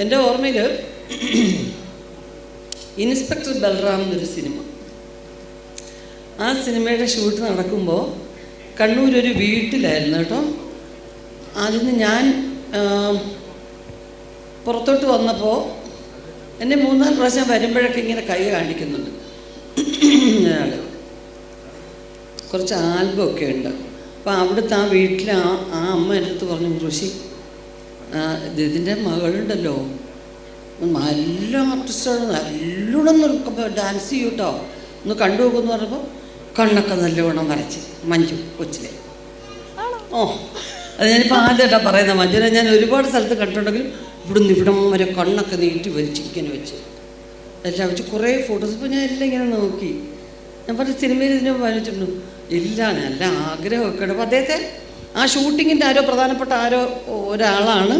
എന്റെ ഓർമ്മയിൽ ഇൻസ്പെക്ടർ ബൽറാം എന്നൊരു സിനിമ. ആ സിനിമയുടെ ഷൂട്ട് നടക്കുമ്പോൾ കണ്ണൂർ ഒരു വീട്ടിലായിരുന്നു കേട്ടോ. അതിന് ഞാൻ പുറത്തോട്ട് വന്നപ്പോൾ എന്നെ മൂന്നാൽ പ്രാവശ്യം വരുമ്പോഴൊക്കെ ഇങ്ങനെ കൈ കാണിക്കുന്നുണ്ട്. ഞാൻ കുറച്ച് ആൽബമൊക്കെ ഉണ്ട്. അപ്പോൾ അവിടുത്തെ ആ വീട്ടിൽ ആ ആ അമ്മ എന്റെ അടുത്ത് പറഞ്ഞു ഋഷി ഇതിന്റെ മകളുണ്ടല്ലോ. നല്ല ആർട്ടിസ്റ്റാണ് നല്ലോണം നിൽക്കുമ്പോൾ ഡാൻസ് ചെയ്യും കേട്ടോ ഒന്ന് കണ്ടു നോക്കുമെന്ന് പറഞ്ഞപ്പോൾ കണ്ണൊക്കെ നല്ലവണ്ണം വരച്ച്. മഞ്ജു കൊച്ചിലെ. ഓ അത് ഞാനിപ്പോൾ ആദ്യമായിട്ടാണ് പറയുന്നത്. മഞ്ജുനെ ഞാൻ ഒരുപാട് സ്ഥലത്ത് കണ്ടിട്ടുണ്ടെങ്കിലും ഇവിടുന്ന് ഇവിടം വരെ കണ്ണൊക്കെ നീട്ടി വലിച്ചിരിക്കാൻ വെച്ച്. എല്ലാം വെച്ച് കുറേ ഫോട്ടോസ് ഇപ്പോൾ ഞാൻ എല്ലാം ഇങ്ങനെ നോക്കി. ഞാൻ പറഞ്ഞ സിനിമയിൽ ഇതിനെ വലിച്ചിട്ടുണ്ട് ഇല്ല നല്ല ആഗ്രഹമൊക്കെ ഉണ്ട് അപ്പോൾ അദ്ദേഹത്തെ ആ ഷൂട്ടിങ്ങിന്റെ ആരോ പ്രധാനപ്പെട്ട ആരോ ഒരാളാണ്.